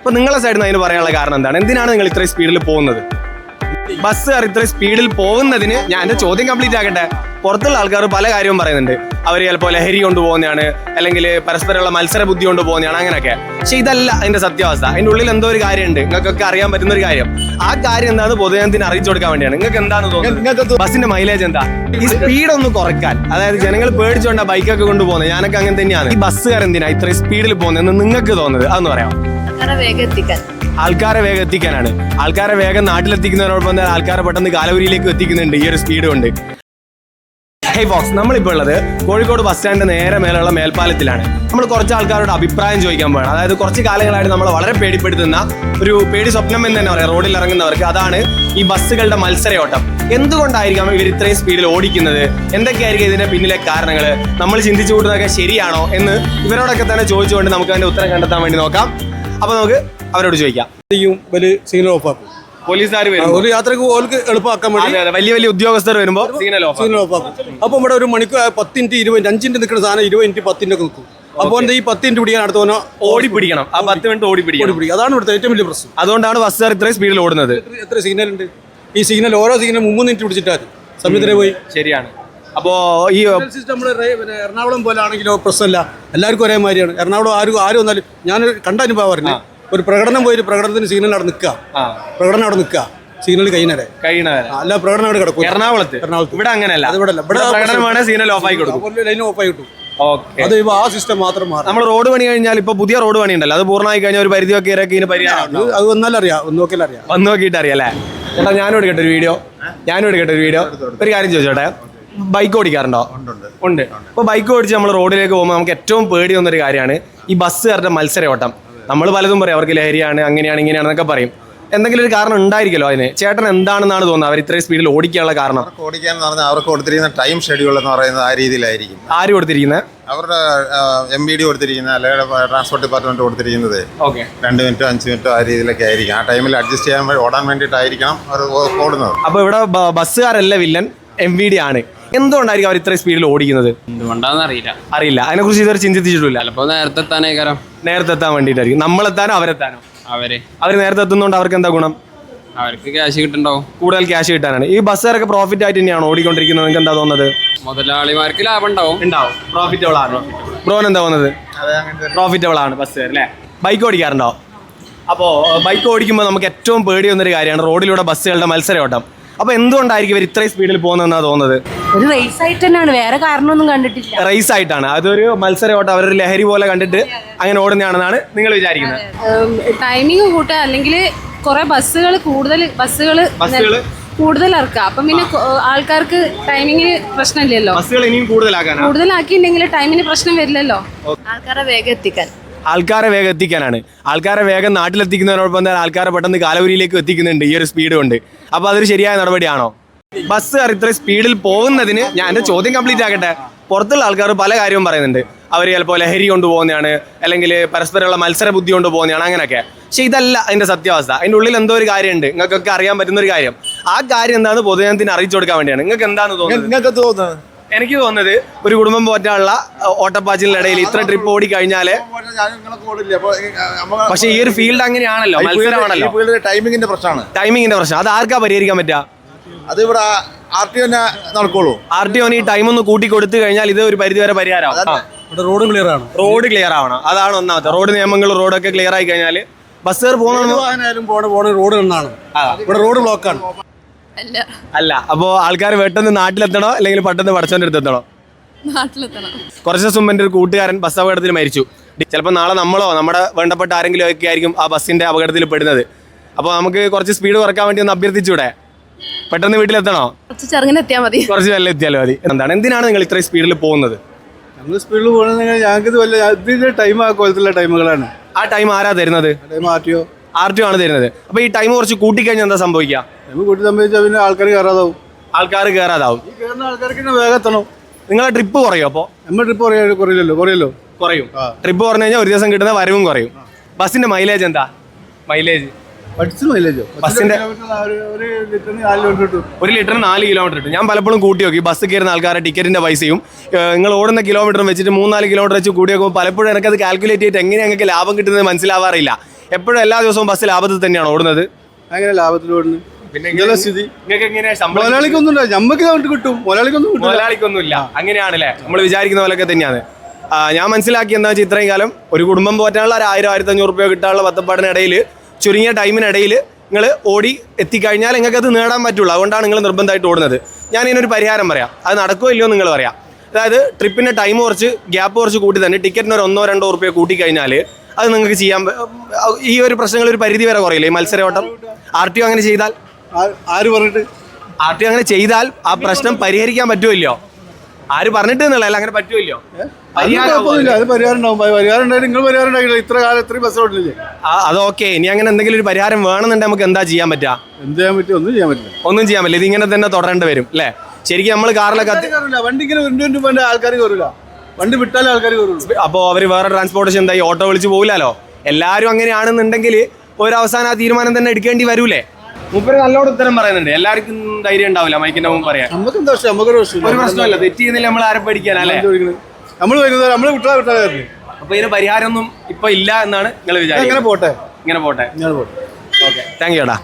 അപ്പൊ നിങ്ങളെ സൈഡിൽ നിന്ന് അതിന് പറയാനുള്ള കാരണം എന്താണ്? എന്തിനാണ് നിങ്ങൾ ഇത്രയും സ്പീഡിൽ പോകുന്നത്? ബസ്സുകാർ ഇത്രയും സ്പീഡിൽ പോകുന്നതിന് ഞാൻ എന്റെ ചോദ്യം കംപ്ലീറ്റ് ആക്കട്ടെ. പുറത്തുള്ള ആൾക്കാർ പല കാര്യവും പറയുന്നുണ്ട്. അവർ ചിലപ്പോൾ ലഹരി കൊണ്ട് പോകുന്നതാണ് അല്ലെങ്കിൽ പരസ്പരമുള്ള മത്സര ബുദ്ധി കൊണ്ട് പോകുന്നതാണ് അങ്ങനെയൊക്കെ. പക്ഷെ ഇതല്ല അതിന്റെ സത്യാവസ്ഥ. അതിന്റെ ഉള്ളിൽ എന്തോ ഒരു കാര്യമുണ്ട്. നിങ്ങൾക്കൊക്കെ അറിയാൻ പറ്റുന്ന ഒരു കാര്യം. ആ കാര്യം എന്താണെന്ന് പൊതുജനത്തിന് അറിയിച്ചു കൊടുക്കാൻ വേണ്ടിയാണ്. നിങ്ങൾക്ക് എന്താണ് തോന്നുന്നത്? ബസ്സിന്റെ മൈലേജ് എന്താ? ഈ സ്പീഡ് ഒന്ന് കുറയ്ക്കാൻ. അതായത് ജനങ്ങൾ പേടിച്ചുകൊണ്ടാ ബൈക്കൊക്കെ കൊണ്ടുപോകുന്നത്. ഞാനൊക്കെ അങ്ങനെ തന്നെയാണ്. ഈ ബസ്സുകാർ എന്തിനാ ഇത്രയും സ്പീഡിൽ പോകുന്നതെന്ന് നിങ്ങൾക്ക് തോന്നുന്നത്? അതൊന്ന് പറയാം ആൾക്കാരെ വേഗം എത്തിക്കാൻ. ആൾക്കാരെ വേഗം എത്തിക്കാനാണ്. ആൾക്കാരെ വേഗം നാട്ടിലെത്തിക്കുന്നതിനോടൊപ്പം തന്നെ ആൾക്കാരെ പെട്ടെന്ന് കാലവരിയിലേക്ക് എത്തിക്കുന്നുണ്ട് ഈ ഒരു സ്പീഡ് കൊണ്ട് ഹേ ബോക്സ് നമ്മളിപ്പോൾ ഉള്ളത് കോഴിക്കോട് ബസ് സ്റ്റാൻഡ് നേരെ മേലുള്ള മേൽപ്പാലത്തിലാണ്. നമ്മൾ കുറച്ച് ആൾക്കാരോട് അഭിപ്രായം ചോദിക്കാൻ പോകണം അതായത് കുറച്ച് കാലങ്ങളായിട്ട് നമ്മളെ വളരെ പേടിപ്പെടുത്തുന്ന ഒരു പേടി സ്വപ്നം എന്ന് തന്നെ പറയാം. റോഡിൽ ഇറങ്ങുന്നവർക്ക് അതാണ് ഈ ബസ്സുകളുടെ മത്സരയോട്ടം. എന്തുകൊണ്ടായിരിക്കാം ഇവർ ഇത്രയും സ്പീഡിൽ ഓടിക്കുന്നത്? എന്തൊക്കെയായിരിക്കും ഇതിന്റെ പിന്നിലെ കാരണങ്ങൾ നമ്മൾ ചിന്തിച്ചു കൂട്ടുന്നതൊക്കെ ശരിയാണോ എന്ന് ഇവരോടൊക്കെ തന്നെ ചോദിച്ചുകൊണ്ട് നമുക്ക് അതിന്റെ ഉത്തരം കണ്ടെത്താൻ വേണ്ടി നോക്കാം. അപ്പൊ നമുക്ക് അവരോട് ചോദിക്കാം. വലിയ സിഗ്നൽ ഓഫ് ആക്കും. പോലീസുകാർ ഒരു യാത്രയ്ക്ക് ഓർക്ക് എളുപ്പമാക്കാൻ വേണ്ടി വലിയ വലിയ ഉദ്യോഗസ്ഥർ വരുമ്പോൾ സിഗ്നൽ ഓഫ് ആക്കും. അപ്പൊ ഇവിടെ ഒരു മണിക്കൂർ പത്ത് മിനിറ്റ് ഇരുപത് അഞ്ചിന്റെ നിൽക്കുന്ന സാധനം ഇരുപത് മിനിറ്റ് പത്തിന്റെ ഒക്കെ നിൽക്കും. അപ്പോൾ ഈ പത്ത് മിനിറ്റ് പിടിക്കാൻ അടുത്തവനോ ഓടി പിടിക്കണം. ആ പത്ത് മിനിറ്റ് ഓടി പിടിക്കണം. പിടിക്കും. അതാണ് ഇവിടുത്തെ ഏറ്റവും വലിയ പ്രശ്നം. അതുകൊണ്ടാണ് ബസ്സുകാർ ഇത്രയും സ്പീഡിൽ ഓടുന്നത്. എത്ര- എത്ര സിഗ്നൽ ഉണ്ട്? ഈ സിഗ്നൽ ഓരോ സിഗ്നൽ മുമ്പ് മിനിറ്റ് പിടിച്ചിട്ടാൽ സമയത്തിനെ പോയി. ശരിയാണ്. അപ്പോ ഈ സിസ്റ്റം നമ്മുടെ പിന്നെ എറണാകുളം പോലെ ആണെങ്കിലും പ്രശ്നമില്ല. എല്ലാവർക്കും ഒരേ മാതിരിയാണ് എറണാകുളം ആരും ആരും വന്നാലും ഞാൻ കണ്ട അനുഭവം പറഞ്ഞു. ഒരു പ്രകടനം പോയി ഒരു പ്രകടനത്തിന് സിഗ്നൽ അവിടെ നിൽക്കുക ആ. പ്രകടനം അവിടെ നിൽക്കുക സിഗ്നൽ കഴിഞ്ഞ അല്ല പ്രകടനം അവിടെ കിടക്കും. എറണാകുളത്ത്? എറണാകുളത്ത്. ഇവിടെ അങ്ങനെയല്ല. ഇവിടെ അല്ല. ഇവിടെ പ്രകടനമാണ് സിഗ്നൽ ഓഫ് ആയി കൊടുക്കും. ലൈൻ ഓഫ് ആയി കിട്ടും. ഓക്കെ അത് ഇപ്പൊ ആ സിസ്റ്റം മാത്രം മാറും. നമ്മൾ റോഡ് പണി കഴിഞ്ഞാൽ ഇപ്പൊ പുതിയ റോഡ് പണി ഉണ്ടല്ലോ. അത് പൂർണമായി കഴിഞ്ഞാൽ ഒരു പരിധി ഒക്കെ ഇറക്കി പരിഹാരം അത് വന്നാൽ അറിയാം. ഒന്ന് നോക്കിയാൽ അറിയാം. വന്ന് നോക്കിയിട്ട് അറിയാലേ ചേട്ടാ ഞാനും എടുക്കട്ടെ ഒരു വീഡിയോ ഞാനും എടുക്കട്ടെ ഒരു വീഡിയോ ഒരു കാര്യം ചോദിച്ചോട്ടെ? ബൈക്ക് ഓടിക്കാറുണ്ടോ? ഉണ്ട്. അപ്പോൾ ബൈക്ക് ഓടിച്ച് നമ്മൾ റോഡിലേക്ക് പോകുമ്പോൾ നമുക്ക് ഏറ്റവും പേടി വന്നൊരു കാര്യമാണ് ഈ ബസ്സുകാരുടെ മത്സരയോട്ടം. നമ്മൾ പലതും പറയും അവർക്ക് ലഹരിയാണ് അങ്ങനെയാണ് ഇങ്ങനെയാണെന്നൊക്കെ പറയും. എന്തെങ്കിലും ഒരു കാരണം ഉണ്ടായിരിക്കല്ലോ അതിന്? ചേട്ടൻ എന്താണെന്നാണ് തോന്നുന്നത്? അവർ ഇത്രയും സ്പീഡിൽ ഓടിക്കാനുള്ള കാരണം? അവർക്ക് ഓടിക്കാൻ എന്ന് പറഞ്ഞാൽ അവർക്ക് കൊടുത്തിരിക്കുന്ന ടൈം ഷെഡ്യൂൾ എന്ന് പറയുന്നത് ആ രീതിയിലായിരിക്കും. ആര് കൊടുത്തിരിക്കുന്നത് അവരുടെ എം ബി ഡി കൊടുത്തിരിക്കുന്ന അല്ലെങ്കിൽ ട്രാൻസ്പോർട്ട് ഡിപ്പാർട്ട്മെന്റ് കൊടുത്തിരിക്കുന്നത് ഓക്കെ. രണ്ട് മിനിറ്റോ അഞ്ച് മിനിറ്റോ ആ രീതിയിലൊക്കെ ആയിരിക്കും. ആ ടൈമിൽ അഡ്ജസ്റ്റ് ചെയ്യാൻ ഓടാൻ വേണ്ടിയിട്ടായിരിക്കണം അവർ ഓടുന്നത്. അപ്പോൾ ഇവിടെ ബസ്സുകാരല്ല വില്ലൻ എം വി ഡി ആണ്. എന്തുകൊണ്ടായിരിക്കും അവർ ഇത്ര സ്പീഡിൽ ഓടിക്കുന്നത്? എന്തുകൊണ്ടാന്ന് അറിയില്ല. അറിയില്ല അതിനെക്കുറിച്ച് ഇതുവരെ ചിന്തിച്ചിട്ടില്ല. ചിലപ്പോ നേരത്തെ എത്താനേക്കാരം നേരത്തെ എത്താൻ വേണ്ടിയിട്ടായിരിക്കും. നമ്മളെത്താനോ അവരെത്താനോ? അവർ. അവർ നേരത്തെ എത്തുന്നതുകൊണ്ട് അവർക്ക് എന്താ ഗുണം? അവർക്ക് ക്യാഷ് കിട്ടുന്നുണ്ടാവും. കൂടുതൽ ക്യാഷ് കിട്ടാനാണ്. ഈ ബസ്സുകാരൊക്കെ പ്രോഫിറ്റ് ആയിട്ട് തന്നെയാണ് ഓടിക്കൊണ്ടിരിക്കുന്നത്? നിങ്ങൾക്ക് എന്താ തോന്നുന്നത്? മുതലാളിമാർക്ക് ലാഭം ഉണ്ടാവും. ഉണ്ടാവും. പ്രോഫിറ്റബിൾ ആണ്. ബ്രോൻ എന്താ തോന്നുന്നത്? പ്രോഫിറ്റബിൾ ആണ് ബസ്സുകാർ അല്ലേ? ബൈക്ക് ഓടിക്കാറുണ്ടോ? അപ്പോൾ ബൈക്ക് ഓടിക്കുമ്പോൾ നമുക്ക് ഏറ്റവും പേടി വന്നൊരു കാര്യമാണ്. റോഡിലൂടെ ബസ്സുകളുടെ മത്സരയോട്ടം. അപ്പോൾ എന്തുകൊണ്ടായിരിക്കും ഇവർ ഇത്രയും സ്പീഡിൽ പോകുന്നതെന്നാണ് തോന്നുന്നത്? ഒരു റേസ് ആയിട്ട് തന്നെയാണ്. വേറെ കാരണമൊന്നും കണ്ടിട്ടില്ല. റേസ് ആയിട്ടാണ്. അതൊരു മത്സരയോട്ടം അവരൊരു ലഹരി പോലെ കണ്ടിട്ട് അങ്ങനെ ഓടുന്നതാണെന്നാണ് നിങ്ങൾ വിചാരിക്കുന്നത്. ടൈമിങ് കൂട്ടുക. അല്ലെങ്കിൽ കുറെ ബസ്സുകൾ കൂടുതൽ ബസ്സുകൾ ബസ്സുകൾ കൂടുതൽ ഇറക്കുക. അപ്പം പിന്നെ ആൾക്കാർക്ക് ടൈമിങ്ങിന് പ്രശ്നമില്ലല്ലോ. ബസ്സുകൾ ഇനിയും കൂടുതലാക്കാൻ കൂടുതലാക്കിയിട്ടുണ്ടെങ്കിൽ ടൈമിന് പ്രശ്നം വരില്ലല്ലോ. ആൾക്കാരെ വേഗം എത്തിക്കാൻ. ആൾക്കാരെ വേഗം എത്തിക്കാനാണ്. ആൾക്കാരെ വേഗം നാട്ടിലെത്തിക്കുന്നതിനോടൊപ്പം തന്നെ ആൾക്കാരെ പെട്ടെന്ന് കാലവരിയിലേക്ക് എത്തിക്കുന്നുണ്ട് ഈ ഒരു സ്പീഡ് കൊണ്ട്. അപ്പോൾ അതൊരു ശരിയായ നടപടിയാണോ? ബസ്സുകാർ ഇത്ര സ്പീഡിൽ പോകുന്നതിന് ഞാൻ എന്റെ ചോദ്യം കംപ്ലീറ്റ് ആക്കട്ടെ. പുറത്തുള്ള ആൾക്കാർ പല കാര്യവും പറയുന്നുണ്ട്. അവർ ചിലപ്പോൾ ലഹരി കൊണ്ടുപോകുന്നതാണ് അല്ലെങ്കിൽ പരസ്പരമുള്ള മത്സര ബുദ്ധി കൊണ്ട് പോകുന്നതാണ് അങ്ങനെയൊക്കെ. പക്ഷേ ഇതല്ല അതിന്റെ സത്യാവസ്ഥ. അതിന്റെ ഉള്ളിൽ എന്തോ ഒരു കാര്യമുണ്ട്. നിങ്ങൾക്കൊക്കെ അറിയാൻ പറ്റുന്ന ഒരു കാര്യം. ആ കാര്യം എന്താണെന്ന് പൊതുജനത്തിന് അറിയിച്ചു കൊടുക്കാൻ വേണ്ടിയാണ്. നിങ്ങൾക്ക് എന്താണെന്ന് തോന്നുന്നത്? നിങ്ങൾക്ക് തോന്നുന്നത്? എനിക്ക് തോന്നുന്നത് ഒരു കുടുംബം പോറ്റാനുള്ള ഓട്ടപ്പാച്ചിലിനിടയിൽ ഇത്ര ട്രിപ്പ് ഓടി കഴിഞ്ഞാൽ പക്ഷെ ഈ ഒരു ഫീൽഡ് അങ്ങനെയാണല്ലോ മത്സരമാണല്ലോ. ടൈമിങ്ങിന്റെ പ്രശ്നമാണ്. ടൈമിങ്ങിന്റെ പ്രശ്നം. അത് ആർക്കാ പരിഹരിക്കാൻ പറ്റുക അത് ഇവിടെ ആർ ടി ഒന്നെ നടക്കുള്ളൂ. ആർ ടി ഒന് ഈ ടൈം ഒന്ന് കൂട്ടി കൊടുത്തു കഴിഞ്ഞാൽ ഇത് ഒരു പരിധിവരെ പരിഹാരമാവും. ഇവിടെ റോഡ് ക്ലിയർ ആണ്. റോഡ് ക്ലിയർ ആവണം. അതാണ് ഒന്നാമത്തെ. റോഡ് നിയമങ്ങൾ റോഡൊക്കെ ക്ലിയർ ആയി കഴിഞ്ഞാൽ ബസ്സുകാർ പോകുന്ന റോഡ് എന്നാണ് ആ. ഇവിടെ റോഡ് ബ്ലോക്കാണ് അല്ല. അല്ല അപ്പോ ആൾക്കാർ പെട്ടെന്ന് നാട്ടിലെത്തണോ? അല്ലെങ്കിൽ പെട്ടെന്ന് പടച്ചോന്റെ അടുത്ത് എത്തണോ? നാട്ടിലെത്തണം. കുറച്ച് ദിവസം മുമ്പ് എന്റെ ഒരു കൂട്ടുകാരൻ ബസ് അപകടത്തിൽ മരിച്ചു. ചിലപ്പോൾ നാളെ നമ്മളോ നമ്മുടെ വേണ്ടപ്പെട്ട ആരെങ്കിലും ഒക്കെ ആയിരിക്കും ആ ബസ്സിന്റെ അപകടത്തിൽ പെടുന്നത്. അപ്പോൾ നമുക്ക് കുറച്ച് സ്പീഡ് കുറയ്ക്കാൻ വേണ്ടി ഒന്ന് അഭ്യർത്ഥിച്ചൂടെ? പെട്ടെന്ന് വീട്ടിലെത്തണോ? കുറച്ച് ചെറുങ്ങനെ എത്തിയാൽ മതി. കുറച്ച് നല്ല എത്തിയാലും മതി. എന്താണ് എന്തിനാണ് നിങ്ങൾ ഇത്രയും സ്പീഡിൽ പോകുന്നത്? നമ്മൾ സ്പീഡിൽ പോകുന്നത് ഞങ്ങൾക്ക് ഇത് വല്ല ഇതിന്റെ ടൈം ആ കോലത്തിലുള്ള ടൈമുകളാണ് ആ ടൈം ആരാ തരുന്നത്? ടൈം ആർട്ടിയോ ആർ ടി ആണ് തരുന്നത്. അപ്പോൾ ഈ ടൈം കുറച്ച് കൂട്ടിക്കഴിഞ്ഞാൽ എന്താ സംഭവിക്കുക ടൈം കൂട്ടി സംബന്ധിച്ചാൽ പിന്നെ ആൾക്കാർ കയറാതാവും ആൾക്കാർ കയറാതാവും ഈ കയറുന്ന ആൾക്കാർക്ക് തന്നെ വേഗം എത്തണം. നിങ്ങളെ ട്രിപ്പ് കുറയോ അപ്പോൾ നമ്മൾ ട്രിപ്പ് കുറയാ കുറയില്ലല്ലോ കുറയല്ലോ. കുറയും. ട്രിപ്പ് കുറഞ്ഞു കഴിഞ്ഞാൽ ഒരു ദിവസം കിട്ടുന്ന വരവും കുറയും. ബസ്സിന്റെ മൈലേജ് എന്താ? മൈലേജ് ബസ്സിന്റെ- ഒരു ലിറ്ററിന് നാല് കിലോമീറ്റർ കിട്ടും. ഞാൻ പലപ്പോഴും കൂട്ടി നോക്കി. ബസ് കയറുന്ന ആൾക്കാരുടെ ടിക്കറ്റിന്റെ പൈസയും നിങ്ങൾ ഓടുന്ന കിലോമീറ്ററും വെച്ചിട്ട് മൂന്നാൽ കിലോമീറ്റർ വെച്ച് കൂടി നോക്കുമ്പോൾ പലപ്പോഴും എനിക്കത് കാൽക്കുലേറ്റ് ചെയ്തിട്ട് എങ്ങനെ ഞങ്ങൾക്ക് ലാഭം കിട്ടുന്നത് മനസ്സിലാവാറില്ല. എപ്പോഴും എല്ലാ ദിവസവും ബസ് ലാഭത്തിൽ തന്നെയാണ് ഓടുന്നത്. അങ്ങനെ ലാഭത്തിൽ പിന്നെ സ്ഥിതി? ശമ്പളം മുതലാളിക്കൊന്നും നമുക്ക് കിട്ടും. മുതലാളിക്കൊന്നും അങ്ങനെയാണല്ലേ? നമ്മൾ വിചാരിക്കുന്ന പോലൊക്കെ തന്നെയാണ്. ഞാൻ മനസ്സിലാക്കി എന്താ വെച്ചാൽ ഇത്രയും കാലം ഒരു കുടുംബം പോറ്റാനുള്ള ഒരു ആയിരം ആയിരത്തി അഞ്ഞൂറ് രൂപ കിട്ടാനുള്ള പത്തപ്പാടിനിടയിൽ ചുരുങ്ങിയ ടൈമിനിടയിൽ നിങ്ങൾ ഓടി എത്തിക്കഴിഞ്ഞാൽ നിങ്ങൾക്ക് അത് നേടാൻ പറ്റുള്ളൂ. അതുകൊണ്ടാണ് നിങ്ങൾ നിർബന്ധമായിട്ട് ഓടുന്നത്. ഞാൻ ഇതിനൊരു പരിഹാരം പറയാം. അത് നടക്കുമോ ഇല്ലയോ നിങ്ങൾ പറയാം. അതായത് ട്രിപ്പിന്റെ ടൈം കുറച്ച് ഗ്യാപ്പ് കുറച്ച് കൂട്ടി തന്നെ ടിക്കറ്റിന് ഒരു ഒന്നോ രണ്ടോ റുപ്യ കൂട്ടി കഴിഞ്ഞാൽ അത് നിങ്ങൾക്ക് ചെയ്യാൻ ഈ ഒരു പ്രശ്നങ്ങൾ ഒരു പരിധി വരെ കുറയില്ലേ ഈ മത്സരയോട്ടം? ആർ ടി ഒ അങ്ങനെ ചെയ്താൽ? ആര് പറഞ്ഞിട്ട്? ആർ ടി ഒ അങ്ങനെ ചെയ്താൽ ആ പ്രശ്നം പരിഹരിക്കാൻ പറ്റുമല്ലോ ആര് പറഞ്ഞിട്ട് എന്നുള്ളതല്ല അങ്ങനെ പറ്റുമല്ലോ അത് ഓക്കെ. ഇനി അങ്ങനെ എന്തെങ്കിലും ഒരു പരിഹാരം വേണമെന്നുണ്ടെങ്കിൽ നമുക്ക് എന്താ ചെയ്യാൻ പറ്റാ? എന്ത് ചെയ്യാൻ പറ്റും? ഒന്നും ചെയ്യാൻ പറ്റില്ല. ഒന്നും ചെയ്യാൻ പറ്റില്ല. ഇതിങ്ങനെ തന്നെ തുടരേണ്ടി വരും അല്ലേ? ശരിക്കും നമ്മൾ കാറിലൊക്കെ വണ്ടി ഇങ്ങനെ ആൾക്കാർ കയറില്ല വണ്ടി വിട്ടാലേ ആൾക്കാർ കയറുള്ളൂ അപ്പോൾ അവർ വേറെ ട്രാൻസ്പോർട്ടേഷൻ എന്തായി? ഓട്ടോ വിളിച്ച് പോകില്ലല്ലോ എല്ലാവരും അങ്ങനെയാണെന്നുണ്ടെങ്കിൽ ഒരു അവസാനം ആ തീരുമാനം തന്നെ എടുക്കേണ്ടി വരൂലേ? മുപ്പര് നല്ലോണം ഉത്തരം പറയുന്നുണ്ട്. എല്ലാവർക്കും ധൈര്യം ഉണ്ടാവില്ല മൈക്കിന്റെ മുമ്പ് പറയാൻ. നമുക്ക് എന്താ പ്രശ്നം നമുക്കൊരു ഒരു പ്രശ്നമല്ല തെറ്റ് ചെയ്യുന്നില്ല നമ്മൾ ആരെ പഠിക്കാനല്ലേ നമ്മൾ വരുന്നത് നമ്മൾ വിട്ടാ വിട്ടാ അപ്പൊ ഇതിന് പരിഹാരമൊന്നും ഇപ്പൊ ഇല്ല എന്നാണ് നിങ്ങൾ വിചാരിക്കുന്നത്. പോട്ടെ. ഇങ്ങനെ പോട്ടെ. ഇങ്ങനെ പോട്ടെ. ഓക്കെ താങ്ക് യു ഏടാ